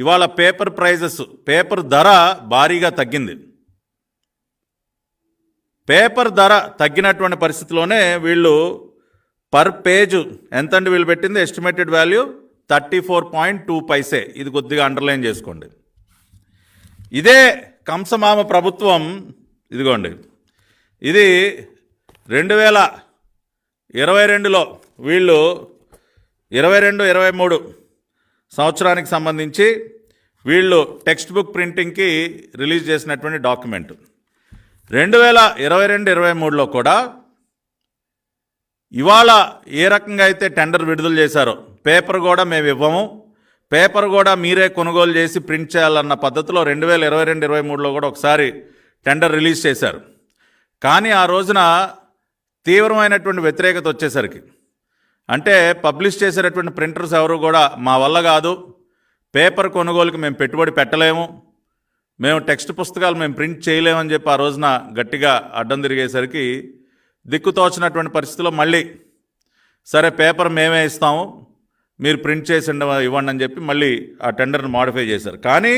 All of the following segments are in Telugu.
ఇవాళ పేపర్ ప్రైజెస్ పేపర్ ధర భారీగా తగ్గింది. పేపర్ ధర తగ్గినటువంటి పరిస్థితిలోనే వీళ్ళు పర్ పేజ్ ఎంతండి వీళ్ళు పెట్టింది? Estimated value thirty four point two paise. ఇది కొద్దిగా అండర్లైన్ చేసుకోండి. ఇదే కంసమామ ప్రభుత్వం ఇదిగోండి. ఇది రెండు వేల ఇరవై రెండులో వీళ్ళు ఇరవై రెండు ఇరవై మూడు సంవత్సరానికి సంబంధించి వీళ్ళు టెక్స్ట్ బుక్ ప్రింటింగ్కి రిలీజ్ చేసినటువంటి డాక్యుమెంట్. రెండు వేల ఇరవై రెండు ఇరవై మూడులో కూడా ఇవాళ ఏ రకంగా అయితే టెండర్ విడుదల చేశారో పేపర్ కూడా మేము ఇవ్వము. పేపర్ కూడా మీరే కొనుగోలు చేసి ప్రింట్ చేయాలన్న పద్ధతిలో రెండు వేల ఇరవై రెండు ఇరవై మూడులో కూడా ఒకసారి టెండర్ రిలీజ్ చేశారు. కానీ ఆ రోజున తీవ్రమైనటువంటి వ్యతిరేకత వచ్చేసరికి. అంటే పబ్లిష్ చేసేటటువంటి ప్రింటర్స్ ఎవరు కూడా మా వల్ల కాదు. పేపర్ కొనుగోలుకి మేము పెట్టుబడి పెట్టలేము. మేము టెక్స్ట్ పుస్తకాలు మేము ప్రింట్ చేయలేమని చెప్పి ఆ రోజున గట్టిగా అడ్డం తిరిగేసరికి దిక్కుతోచినటువంటి పరిస్థితిలో మళ్ళీ సరే పేపర్ మేమే ఇస్తాము మీరు ప్రింట్ చేసి ఇవ్వండి అని చెప్పి మళ్ళీ ఆ టెండర్ను మాడిఫై చేశారు. కానీ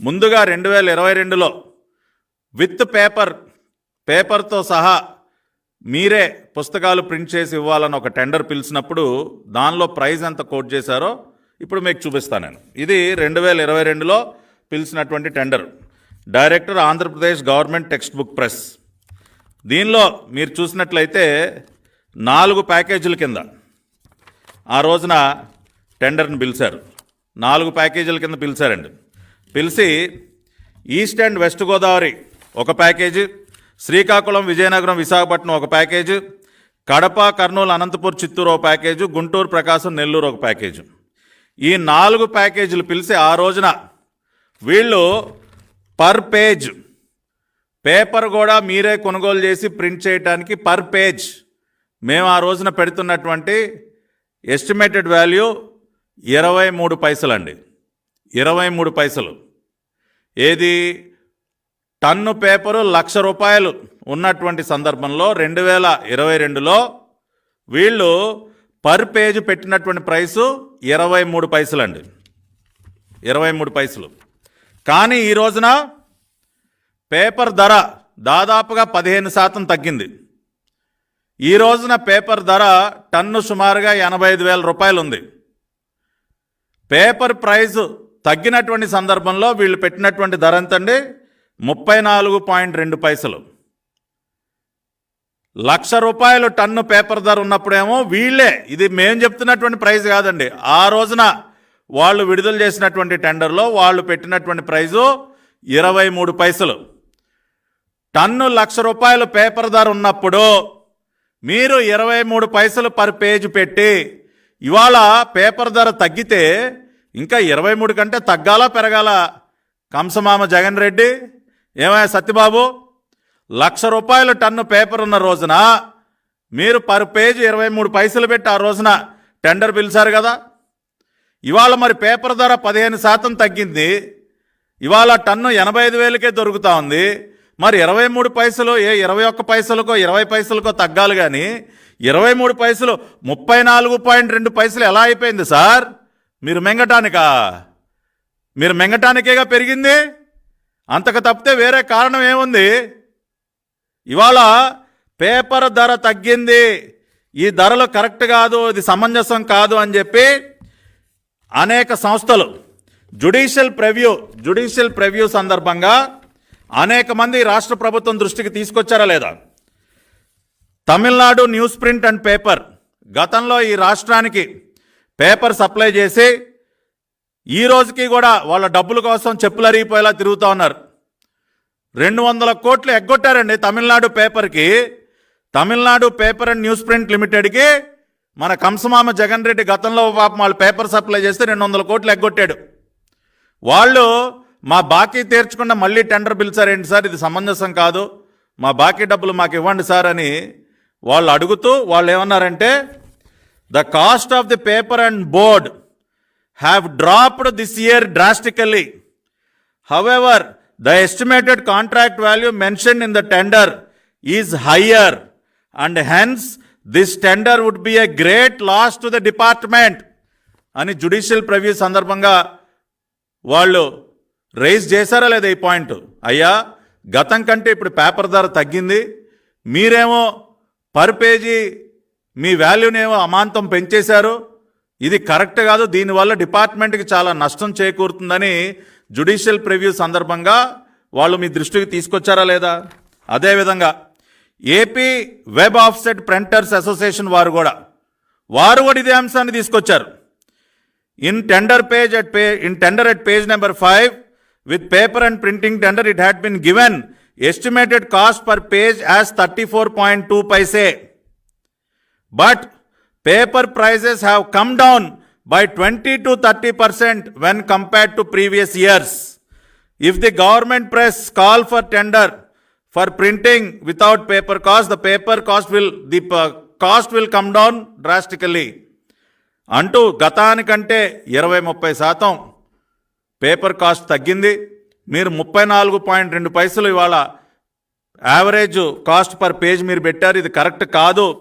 ముందుగా రెండు వేల ఇరవై రెండులో విత్ పేపర్ పేపర్తో సహా మీరే పుస్తకాలు ప్రింట్ చేసి ఇవ్వాలని ఒక టెండర్ పిలిచినప్పుడు దానిలో ప్రైజ్ ఎంత కోట్ చేశారో ఇప్పుడు మీకు చూపిస్తాను నేను. ఇది రెండు వేల ఇరవై రెండులో పిలిచినటువంటి tender. Director Andhra Pradesh government text book press. దీనిలో మీరు చూసినట్లయితే నాలుగు ప్యాకేజీల కింద ఆ రోజున టెండర్ని పిలిచారు. నాలుగు ప్యాకేజీల కింద పిలిచారండి. పిలిచి ఈస్ట్ అండ్ వెస్ట్ గోదావరి ఒక ప్యాకేజీ శ్రీకాకుళం విజయనగరం విశాఖపట్నం ఒక ప్యాకేజీ కడప కర్నూలు అనంతపూర్ చిత్తూరు ఒక ప్యాకేజీ గుంటూరు ప్రకాశం నెల్లూరు ఒక ప్యాకేజీ. ఈ నాలుగు ప్యాకేజీలు పిలిచి ఆ రోజున వీళ్ళు పర్ పేజ్. పేపర్ కూడా మీరే కొనుగోలు చేసి ప్రింట్ చేయడానికి పర్ పేజ్. మేము ఆ రోజున పెడుతున్నటువంటి ఎస్టిమేటెడ్ వాల్యూ ఇరవై మూడు పైసలండి. ఇరవై మూడు పైసలు. ఏది టన్ను పేపరు లక్ష రూపాయలు ఉన్నటువంటి సందర్భంలో రెండు వేల ఇరవై రెండులో వీళ్ళు పర్ పేజ్ పెట్టినటువంటి ప్రైసు ఇరవై మూడు పైసలండి. ఇరవై మూడు పైసలు. కానీ ఈ రోజున పేపర్ ధర దాదాపుగా పదిహేను శాతం తగ్గింది. ఈ రోజున పేపర్ ధర టన్ను సుమారుగా ఎనభై ఐదు వేల రూపాయలు ఉంది పేపర్ ప్రైస్ తగ్గినటువంటి సందర్భంలో వీళ్ళు పెట్టినటువంటి ధర ఎంతండి? ముప్పై నాలుగు పాయింట్ రెండు పైసలు. లక్ష రూపాయలు టన్ను పేపర్ ధర ఉన్నప్పుడేమో వీళ్ళే. ఇది మేము చెప్తున్నటువంటి ప్రైస్ కాదండి. ఆ రోజున వాళ్ళు విడుదల చేసినటువంటి టెండర్లో వాళ్ళు పెట్టినటువంటి ప్రైజు ఇరవై మూడు పైసలు. టన్ను లక్ష రూపాయలు పేపర్ ధర ఉన్నప్పుడు మీరు ఇరవై మూడు పైసలు పర్ పేజ్ పెట్టి ఇవాళ పేపర్ ధర తగ్గితే ఇంకా ఇరవై మూడు కంటే తగ్గాలా పెరగాల? కంసమామ జగన్ రెడ్డి? ఏమయ్యా సత్యబాబు? లక్ష రూపాయలు టన్ను పేపర్ ఉన్న రోజున మీరు పర్ పేజ్ ఇరవై మూడు పైసలు పెట్టి ఆ రోజున టెండర్ పిలిచారు కదా? ఇవాళ మరి పేపర్ ధర పదిహేను శాతం తగ్గింది. ఇవాళ టన్ను ఎనభై ఐదు వేలకే దొరుకుతా ఉంది. మరి ఇరవై మూడు పైసలు ఏ ఇరవై ఒక్క పైసలకో ఇరవై పైసలకో తగ్గాలి కానీ ఇరవై మూడు పైసలు ముప్పై నాలుగు పాయింట్ రెండు పైసలు ఎలా అయిపోయింది సార్? మీరు మెంగటానికా? మీరు మెంగటానికేగా పెరిగింది? అంతకు తప్పితే వేరే కారణం ఏముంది? ఇవాళ పేపర్ ధర తగ్గింది. ఈ ధరలు కరెక్ట్ కాదు ఇది సమంజసం కాదు అని చెప్పి అనేక సంస్థలు జుడిషియల్ ప్రివ్యూ జుడిషియల్ ప్రివ్యూ సందర్భంగా అనేక మంది రాష్ట్ర ప్రభుత్వం దృష్టికి తీసుకొచ్చారా లేదా? Tamil Nadu news print and paper గతంలో ఈ రాష్ట్రానికి పేపర్ సప్లై చేసి ఈ రోజుకి కూడా వాళ్ళ డబ్బుల కోసం చెప్పులు అరిగిపోయేలా తిరుగుతూ ఉన్నారు. రెండు వందల కోట్లు ఎగ్గొట్టారండి తమిళనాడు పేపర్కి. Tamil Nadu paper and news print లిమిటెడ్కి మన కంసమామ జగన్ రెడ్డి గతంలో పాపం వాళ్ళు పేపర్ సప్లై చేస్తే రెండు వందల కోట్లు ఎగ్గొట్టాడు. వాళ్ళు మా బాకీ తీర్చకుండా మళ్ళీ టెండర్ పిలిచారేంటి సార్? ఇది సమంజసం కాదు. మా బాకీ డబ్బులు మాకు ఇవ్వండి సార్ అని వాళ్ళు అడుగుతూ వాళ్ళు ఏమన్నారంటే the cost of the paper and board have dropped this year drastically. However the estimated contract value mention in the tender is higher and hence this tender would be a great loss to the department అని జుడిషియల్ ప్రివ్యూ సందర్భంగా వాళ్ళు రేజ్ చేశారా లేదా ఈ పాయింట్ అయ్యా గతం కంటే ఇప్పుడు పేపర్ ధర తగ్గింది. మీరేమో పర్ పేజీ మీ వాల్యూనేమో అమాంతం పెంచేశారు. ఇది కరెక్ట్ కాదు. దీనివల్ల డిపార్ట్మెంట్కి చాలా నష్టం చేకూరుతుందని జుడిషియల్ ప్రివ్యూ సందర్భంగా వాళ్ళు మీ దృష్టికి తీసుకొచ్చారా లేదా? అదేవిధంగా AP web offset printers association వారు కూడా వారు కూడా ఇదే అంశాన్ని తీసుకొచ్చారు. In tender page at pay in tender at page number five with paper and printing tender it had been given estimated cost per page as thirty four point two paise. But paper prices have come down by 20 to 30 percent when compared to previous years if the government press call for tender for printing without paper cost the paper cost will the uh, cost will come down drastically అంటూ గతానికంటే ఇరవై ముప్పై శాతం పేపర్ కాస్ట్ తగ్గింది మీరు ముప్పై నాలుగు పాయింట్ రెండు పైసలు ఇవాళ యావరేజ్ కాస్ట్ పర్ పేజ్ మీరు పెట్టారు ఇది కరెక్ట్ కాదు